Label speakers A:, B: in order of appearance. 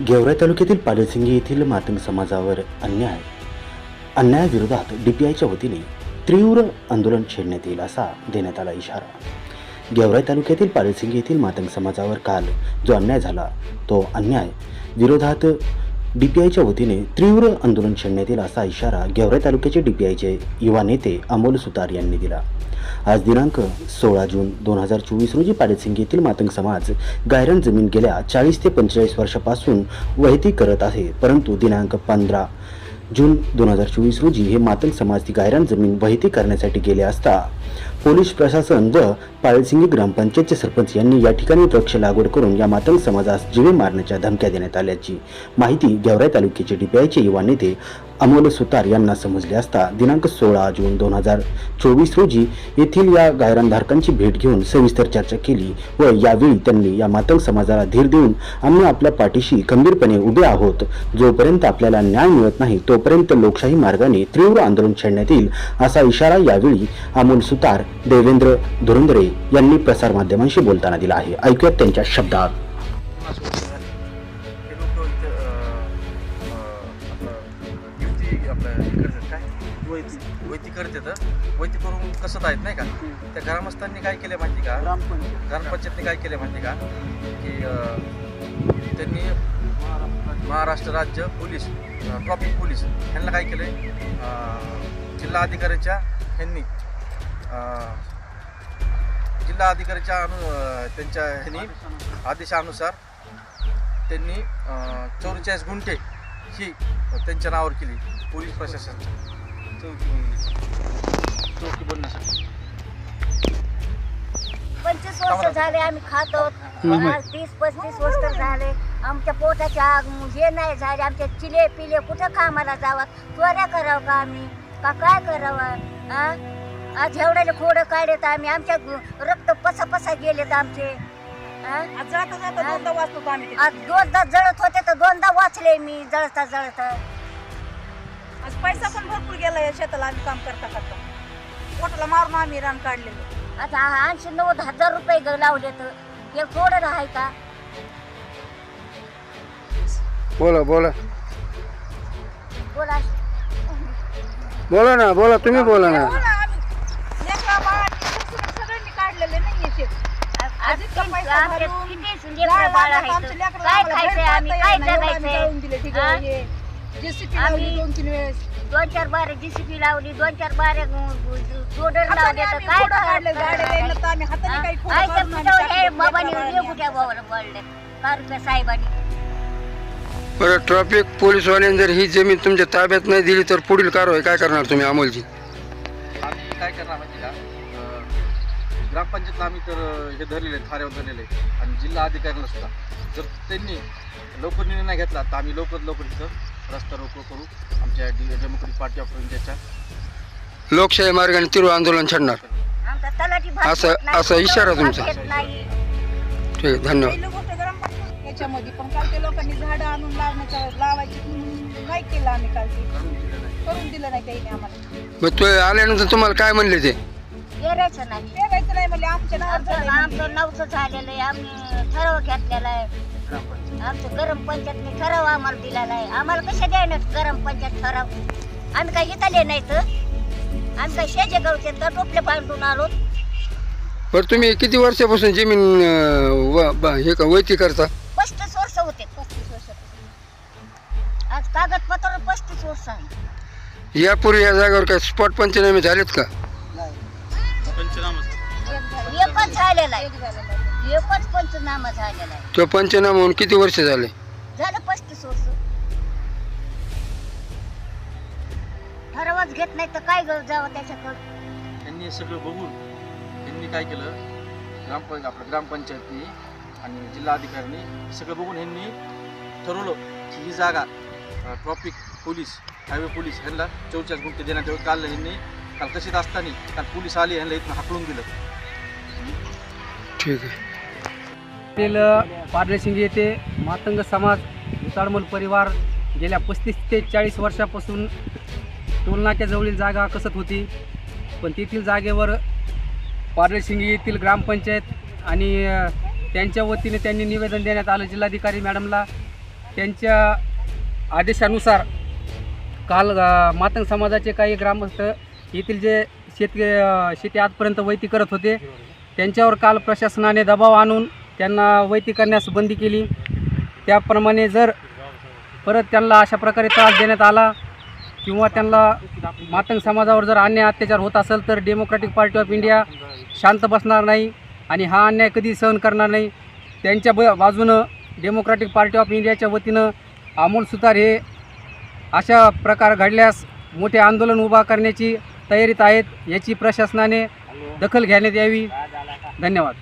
A: गेवराई तालुक्यातील पाडळसिंगी येथील मातंग समाजावर अन्याय. अन्यायाविरोधात डी पी आयच्या वतीने तीव्र आंदोलन छेडण्यात येईल असा देण्यात आला इशारा. गेवराई तालुक्यातील पाडळसिंगी येथील मातंग समाजावर काल जो अन्याय झाला तो अन्याय विरोधात डी पी आयच्या वतीने तीव्र आंदोलन छेडण्यात येईल असा इशारा गेवराई तालुक्याचे डी पी आयचे युवा नेते अमोल सुतार यांनी दिला. आज दिनांक सोळा जून दोन हजार चोवीस रोजी पाडेसिंग येथील मातंग समाज गायरण जमीन गेल्या चाळीस ते पंचेचाळीस वर्षापासून वहती करत आहे परंतु दिनांक पंधरा जून दोन हजार चोवीस रोजी हे मातंग समाज ती गायरान जमीन वहिती करण्यासाठी गेले असता पोलीस प्रशासन व पाळसिंगी ग्रामपंचायतचे सरपंच यांनी या ठिकाणी वृक्ष लागवड करून या मातंग समाजास जीवे मारण्याच्या धमक्या देण्यात आल्याची माहिती गेवराई तालुक्याचे डीपीआयचे युवा नेते अमोल सुतार यांना समजले असता दिनांक सोळा जून दोन हजार चोवीस रोजी येथील या गायरानधारकांची भेट घेऊन सविस्तर चर्चा केली व यावेळी त्यांनी या मातंग समाजाला धीर देऊन आम्ही आपल्या पाठीशी खंबीरपणे उभे आहोत जोपर्यंत आपल्याला न्याय मिळत नाही तोपर्यंत लोकशाही मार्गाने तीव्र आंदोलन छेडण्यात येईल असा इशारा यावेळी अमोल सुतार देवेंद्र धुरंदरे यांनी प्रसारमाध्यमांशी बोलताना दिला आहे. ऐकूयात त्यांच्या शब्दात.
B: वैती करतात वैती करून कसं आहेत नाही का त्या ग्रामस्थांनी काय केलं माहिती का? ग्रामपंचायतने काय केलं माहिती का की त्यांनी महाराष्ट्र राज्य पोलीस ट्रॉफिक पोलीस. ह्यांना काय केलं जिल्हा अधिकाऱ्याच्या ह्यांनी जिल्हा अधिकाऱ्याच्या अनु त्यांच्या ह्यांनी आदेशानुसार त्यांनी चौवेचाळीस गुंठे ही त्यांच्या नावावर केली पोलीस प्रशासनाच्या चौकी बनवली चौकी बनण्यासाठी.
C: पंचवीस वर्ष झाले आम्ही खातो आज तीस पस्तीस वर्ष झाले. आमच्या पोटाच्या आग हे नाही झाले. आमच्या चिले पिले कुठं कामाला जावा? चोऱ्या करावं का आम्ही? का काय करावं? हा? आज एवढ्याले खोडं काढेत आम्ही. आमच्या रक्त पसा पसा गेलेत आमचे. हा?
D: आज जाता जाता दोनदा वाचतो आम्ही.
C: आज दोनदा जळत होते तर दोनदा वाचले मी जळता जळता.
D: आज पैसा पण भरपूर गेला या शेताला. आम्ही काम करता करता. पोटाला मारून आम्ही रान काढलेलं.
C: आता ऐंशी नव्वद हजार रुपये ग लावले तर हे थोडं राहाय का?
E: बोला बोला.
C: बोला.
E: बोला ना बोला तुम्ही बोला ना.
C: काय खायचंय आम्ही? काय जगायचंय? आम्ही-
D: दोन तीन वेळेस.
C: दोन चार बारे जीसीपी लावली दोन चार बारे जोडर लावले तर काय हे. बाबांनी बोलले? साहेबांनी.
E: बरं ट्रॅफिक पोलीसवाल्यांनी जर ही जमीन तुमच्या ताब्यात नाही दिली तर पुढील कारवाई काय करणार तुम्ही अमोलजी?
B: आम्ही काय करणार माहिती का? अं, ग्रामपंचायतला आम्ही तर हे धरलेले थाऱ्यावर धरलेले. आणि जिल्हा अधिकाऱ्यांना सुद्धा. जर त्यांनी लवकर निर्णय नाही घेतला तर आम्ही लवकर लवकर इथं रस्ता रोको करू. आमच्या डी डेमोक्रेटिक पार्टी ऑफ इंडियाच्या.
E: लोकशाही मार्गाने तीव्र आंदोलन छेडणार. असं- असा इशारा तुमचा. ठीक आहे धन्यवाद
D: पहिलं गोष्ट गरम पाणी याच्यामध्ये. पण काल ते लोकांनी झाडं आणून लावण्याचा लावायची नाही केलं आम्ही काल ते.
B: करून
D: दिलं नाही त्यांनी आम्हाला.
E: मग तो आल्यानंतर तुम्हाला काय म्हणले ते?
C: नाही.
D: पेरायचं नाही म्हणजे आमच्या
C: आमचं आमचं नवचं झालेलं आहे. आम्ही ठराव घेतलेला आहे. आमचं गरम पंचायतने ठराव आम्हाला दिलेला आहे. आम्हाला कशा द्यायला गरम पंचायत ठराव? आम्ही काय काय शेजे गावचे तर टोपले बांधून आलो
E: बरं तुम्ही किती वर्षापासून जमीन अं, व- ब- हे का वैती करता?
C: पस्तीस वर्ष आहे.
E: यापूर्वी या जागेवर काय स्पॉट पंचनामे झालेत का?
C: एकच झालेला आहे. एकच पंचनामा झालेला आहे.
E: तो पंचनामा होऊन किती वर्ष झाले?
C: झालं पस्तीस वर्ष ठरावच घेत नाही तर काय ग- जावं त्याच्याकडं?
B: त्यांनी हे सगळं बघून त्यांनी काय केलं? ग्रामपं आपलं ग्रामपंचायतनी आणि जिल्हा अधिकाऱ्यांनी सगळं बघून ह्यांनी ठरवलं की ही जागा ट्रॉफिक पोलीस हायवे पोलीस ह्यांना चौचाळीस गुंठे देण्यात यावं काल ह्यांनी काल कशीत असताना काल पोलीस आले ह्यांना इथनं हाकलून दिलं.
E: ठीक आहे.
F: पाडळसिंगी येथे मातंग समाज उताळमल परिवार गेल्या पस्तीस ते चाळीस वर्षापासून टोलनाक्याजवळील जागा कसत होती. पण तेथील जागेवर पाडळसिंगी येथील ग्रामपंचायत आणि त्यांच्या वतीने त्यांनी निवेदन देण्यात आलं जिल्हाधिकारी मॅडमला. त्यांच्या आदेशानुसार काल मातंग समाजाचे काही ग्रामस्थ येथील जे शेत शेती आजपर्यंत वैती करत होते त्यांच्यावर काल प्रशासनाने दबाव आणून त्यांना वैती करण्यास बंदी केली. त्याप्रमाणे जर परत त्यांना अशा प्रकारे त्रास देण्यात आला किंवा त्यांना मातंग समाजावर जर अन्याय अत्याचार होत असेल तर डेमोक्रॅटिक पार्टी ऑफ इंडिया शांत बसणार नाही आणि हा अन्याय कधी सहन करणार नाही. त्यांच्या ब बाजूनं डेमोक्रॅटिक पार्टी ऑफ इंडियाच्या वतीनं अमोल सुतार हे अशा प्रकार घडल्यास मोठे आंदोलन उभा करण्याची तयारीत आहेत याची प्रशासनाने दखल घेण्यात यावी. धन्यवाद.